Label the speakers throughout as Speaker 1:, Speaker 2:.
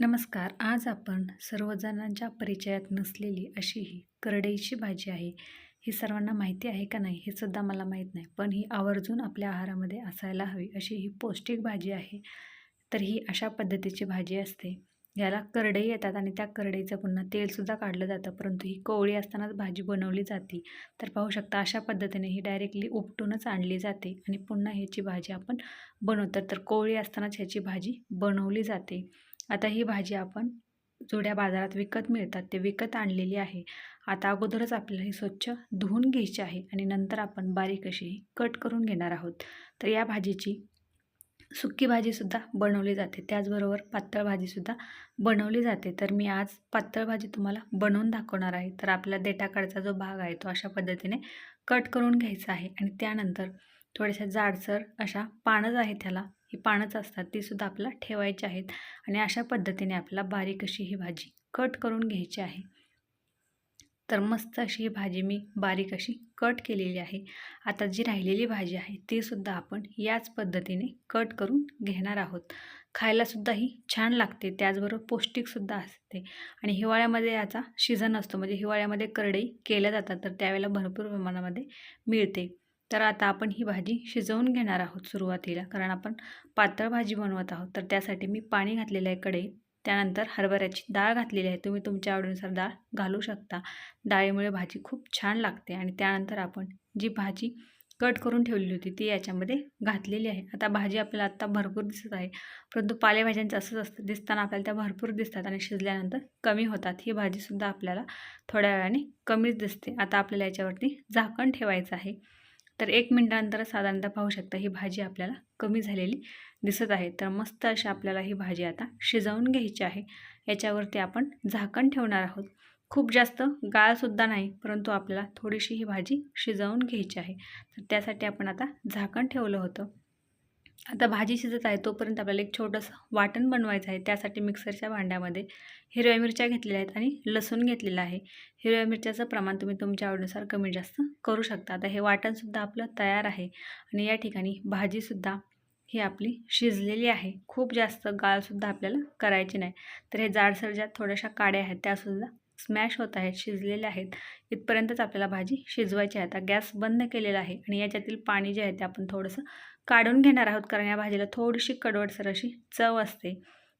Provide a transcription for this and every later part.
Speaker 1: नमस्कार. आज आपण सर्वजणांच्या परिचयात नसलेली अशी ही करडईची भाजी आहे. ही सर्वांना माहिती आहे का नाही हे सुद्धा मला माहीत नाही. पण ही आवर्जून आपल्या आहारामध्ये असायला हवी अशी ही पौष्टिक भाजी आहे. तर ही अशा पद्धतीची भाजी असते. याला करडई येतात आणि त्या करडईचं पुन्हा तेलसुद्धा काढलं जातं. परंतु ही कोवळी असतानाच भाजी बनवली जाते. तर पाहू शकता अशा पद्धतीने ही डायरेक्टली उपटूनच आणली जाते आणि पुन्हा ह्याची भाजी आपण बनवतो. तर कोवळी असतानाच ह्याची भाजी बनवली जाते. आता ही भाजी आपण जोड्या बाजारात विकत मिळतात ते विकत आणलेली आहे. आता अगोदरच आपल्याला ही स्वच्छ धुवून घ्यायची आहे आणि नंतर आपण बारीक अशी कट करून घेणार आहोत. तर या भाजीची सुक्की भाजीसुद्धा बनवली जाते. त्याचबरोबर पातळ भाजीसुद्धा बनवली जाते. तर मी आज पातळ भाजी तुम्हाला बनवून दाखवणार आहे. तर आपला देठाकडचा जो भाग आहे तो अशा पद्धतीने कट करून घ्यायचा आहे आणि त्यानंतर थोड्याशा जाडसर अशा पानच आहे त्याला ही पानंच असतात तीसुद्धा आपल्याला ठेवायची आहेत. आणि अशा पद्धतीने आपल्याला बारीक अशी ही भाजी कट करून घ्यायची आहे. तर मस्त अशी ही भाजी मी बारीक अशी कट केलेली आहे. आता जी राहिलेली भाजी आहे तीसुद्धा आपण याच पद्धतीने कट करून घेणार आहोत. खायलासुद्धा ही छान लागते त्याचबरोबर पौष्टिकसुद्धा असते. आणि हिवाळ्यामध्ये याचा सीझन असतो म्हणजे हिवाळ्यामध्ये करडई केल्या जातात तर त्यावेळेला भरपूर प्रमाणामध्ये मिळते. तर आता आपण ही भाजी शिजवून घेणार आहोत सुरुवातीला. कारण आपण पातळ भाजी बनवत आहोत. तर त्यासाठी मी पाणी घातलेलं आहे कढईत. त्यानंतर हरभऱ्याची डाळ घातलेली आहे. तुम्ही तुमच्या आवडीनुसार डाळ घालू शकता. डाळीमुळे भाजी खूप छान लागते. आणि त्यानंतर आपण जी भाजी कट करून ठेवलेली होती ती याच्यामध्ये घातलेली आहे. आता भाजी आपल्याला आत्ता भरपूर दिसत आहे. परंतु पालेभाज्यांचं असंच असतं. दिसताना आपल्याला त्या भरपूर दिसतात आणि शिजल्यानंतर कमी होतात. ही भाजीसुद्धा आपल्याला थोड्या वेळाने कमीच दिसते. आता आपल्याला याच्यावरती झाकण ठेवायचं आहे. तर एक मिनटानंतर साधारणतः पाहू शकता ही भाजी आपल्याला कमी झालेली दिसत आहे. तर मस्त अशी आपल्याला ही भाजी आता शिजवून घ्यायची आहे. याच्यावरती आपण झाकण ठेवणार आहोत. खूप जास्त गाळसुद्धा नाही परंतु आपल्याला थोडीशी ही भाजी शिजवून घ्यायची आहे. तर त्यासाठी आपण आता झाकण ठेवलं होतं. आता भाजी शिजत आहे तोपर्यंत आपल्याला एक छोटंसं वाटण बनवायचं आहे. त्यासाठी मिक्सरच्या भांड्यामध्ये हिरव्या मिरच्या घेतलेल्या आहेत आणि लसूण घेतलेलं आहे. हिरव्या मिरच्याचं प्रमाण तुम्ही तुमच्या आवडीनुसार कमी जास्त करू शकता. आता हे वाटणसुद्धा आपलं तयार आहे आणि या ठिकाणी भाजीसुद्धा ही आपली शिजलेली आहे. खूप जास्त गाळसुद्धा आपल्याला करायची नाही. तर हे जाडसर ज्या थोड्याशा काड्या आहेत त्यासुद्धा स्मॅश होत आहेत शिजलेले आहेत. इथपर्यंतच आपल्याला भाजी शिजवायची आहे. आता गॅस बंद केलेला आहे आणि याच्यातील पाणी जे आहे ते आपण थोडंसं काढून घेणार आहोत कारण या भाजीला थोडीशी कडवडसर अशी चव असते.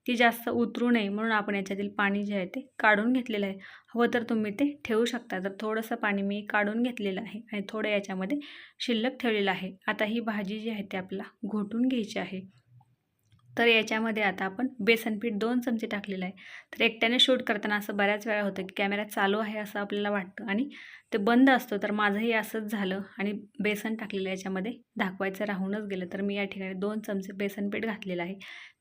Speaker 1: ती जास्त उतरू नये म्हणून आपण याच्यातील पाणी जे आहे ते काढून घेतलेलं आहे. हवं तर तुम्ही ते ठेवू शकता. तर थोडंसं पाणी मी काढून घेतलेलं आहे आणि थोडं याच्यामध्ये शिल्लक ठेवलेलं आहे. आता ही भाजी जी आहे ते आपल्याला घोटून घ्यायची आहे. तर याच्यामध्ये आता आपण बेसन पीठ दोन चमचे टाकलेलं आहे. तर एकट्याने शूट करताना असं बऱ्याच वेळा होतं की कॅमेरा चालू आहे असं आपल्याला वाटतं आणि ते बंद असतो. तर माझंही असंच झालं आणि बेसन टाकलेलं याच्यामध्ये. दाखवायचं राहूनच गेलं. तर मी या ठिकाणी दोन चमचे बेसन पीठ घातलेलं आहे.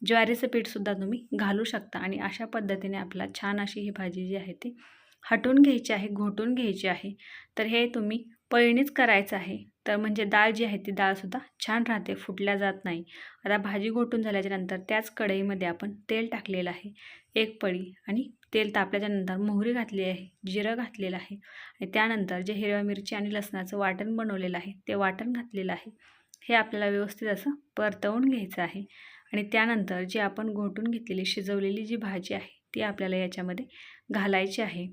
Speaker 1: ज्वारीचं पीठसुद्धा तुम्ही घालू शकता आणि अशा पद्धतीने आपला छान अशी ही भाजी जी आहे ती हटून घ्यायची आहे घोटून घ्यायची आहे. तर हे तुम्ही पळणीच करायचं आहे. तर म्हणजे डाळ जी आहे ती डाळसुद्धा छान राहते फुटल्या जात नाही. आता भाजी घोटून झाल्याच्यानंतर त्याच कढईमध्ये आपण तेल टाकलेलं आहे एक पळी आणि तेल तापल्याच्यानंतर मोहरी घातली आहे जिरं घातलेलं आहे आणि त्यानंतर जे हिरव्या मिरची आणि लसणाचं वाटण बनवलेलं आहे ते वाटण घातलेलं आहे. हे आपल्याला व्यवस्थित असं परतवून घ्यायचं आहे आणि त्यानंतर जी आपण घोटून घेतलेली शिजवलेली जी भाजी आहे ती आपल्याला याच्यामध्ये घालायची आहे.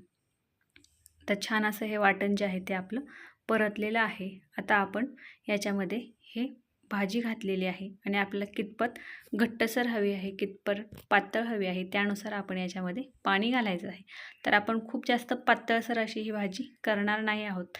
Speaker 1: तर छान असं हे वाटण जे आहे ते आपलं परतलेलं आहे. आता आपण याच्यामध्ये हे भाजी घातलेली आहे आणि आपल्याला कितपत घट्टसर हवी आहे कितपत पातळ हवी आहे त्यानुसार आपण याच्यामध्ये पाणी घालायचं आहे. तर आपण खूप जास्त पातळसर अशी ही भाजी करणार नाही आहोत.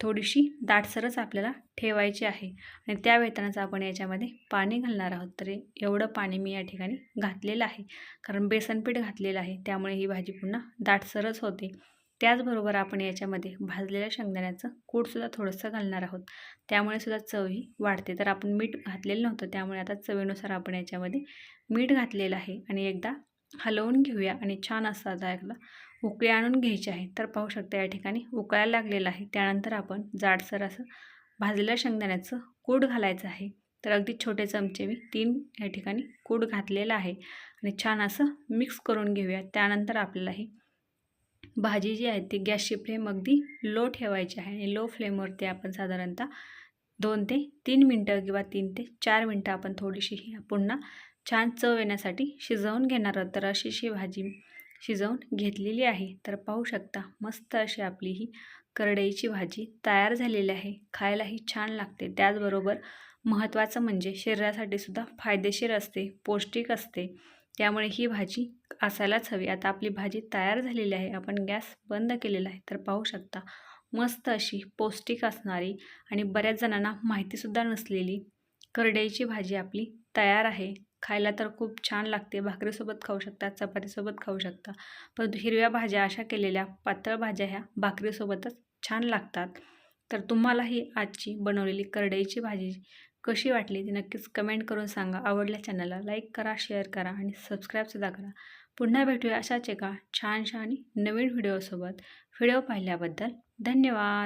Speaker 1: थोडीशी दाटसरच आपल्याला ठेवायची आहे आणि त्या वेतनाचं आपण याच्यामध्ये पाणी घालणार आहोत. तर एवढं पाणी मी या ठिकाणी घातलेलं आहे. कारण बेसनपीठ घातलेलं आहे त्यामुळे ही भाजी पुन्हा दाटसरच होते. त्याचबरोबर आपण याच्यामध्ये भाजलेल्या शेंगदाण्याचं कूटसुद्धा थोडंसं घालणार आहोत. त्यामुळे सुद्धा चवही वाढते. तर आपण मीठ घातलेलं नव्हतं त्यामुळे आता चवीनुसार आपण याच्यामध्ये मीठ घातलेलं आहे. आणि एकदा हलवून घेऊया आणि छान असा जायला उकळी आणून घ्यायची आहे. तर पाहू शकता या ठिकाणी उकळायला लागलेलं आहे. त्यानंतर आपण जाडसर असं भाजलेल्या शेंगदाण्याचं कूट घालायचं आहे. तर अगदी छोटे चमचे मी तीन या ठिकाणी कूट घातलेलं आहे. आणि छान असं मिक्स करून घेऊया. त्यानंतर आपल्याला हे भाजी जी आहे ती गॅसची फ्लेम अगदी लो ठेवायची आहे आणि लो फ्लेमवरती आपण साधारणतः दोन ते तीन मिनटं किंवा तीन ते चार मिनटं आपण थोडीशी ही पुन्हा छान चव येण्यासाठी शिजवून घेणार आहोत. तर अशीशी भाजी शिजवून घेतलेली आहे. तर पाहू शकता मस्त अशी आपली ही करडईची भाजी तयार झालेली आहे. खायलाही छान लागते. त्याचबरोबर महत्त्वाचं म्हणजे शरीरासाठी सुद्धा फायदेशीर असते पौष्टिक असते. त्यामुळे ही भाजी असायलाच हवी. आता आपली भाजी तयार झालेली आहे. आपण गॅस बंद केलेला आहे. तर पाहू शकता मस्त अशी पौष्टिक असणारी आणि बऱ्याच जणांना माहितीसुद्धा नसलेली करडईची भाजी आपली तयार आहे. खायला तर खूप छान लागते. भाकरीसोबत खाऊ शकता चपातीसोबत खाऊ शकता. परंतु हिरव्या भाज्या अशा केलेल्या पातळ भाज्या ह्या भाकरीसोबतच छान लागतात. तर तुम्हालाही आजची बनवलेली करडईची भाजी कशी वाटली ती नक्कीच कमेंट करून सांगा. आवडल्या चॅनलला लाईक करा शेअर करा आणि सबस्क्राईबसुद्धा करा. पुन्हा भेटूया अशाच एका छानशा आणि नवीन व्हिडिओसोबत. व्हिडिओ पाहिल्याबद्दल धन्यवाद.